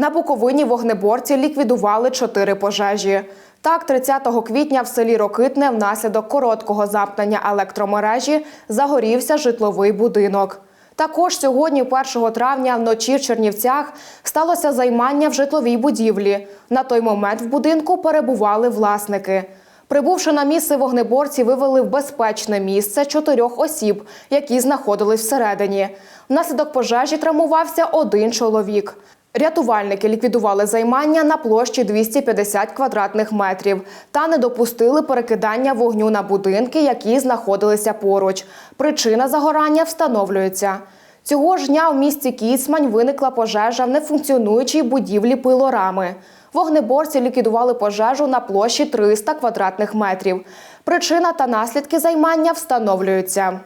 На Буковині вогнеборці ліквідували чотири пожежі. Так, 30 квітня в селі Рокитне внаслідок короткого замкнення електромережі загорівся житловий будинок. Також сьогодні, 1 травня, вночі в Чернівцях сталося займання в житловій будівлі. На той момент в будинку перебували власники. Прибувши на місце, вогнеборці вивели в безпечне місце чотирьох осіб, які знаходились всередині. Внаслідок пожежі травмувався один чоловік. Рятувальники ліквідували займання на площі 250 квадратних метрів та не допустили перекидання вогню на будинки, які знаходилися поруч. Причина загорання встановлюється. Цього ж дня в місті Кіцмань виникла пожежа в нефункціонуючій будівлі пилорами. Вогнеборці ліквідували пожежу на площі 300 квадратних метрів. Причина та наслідки займання встановлюються.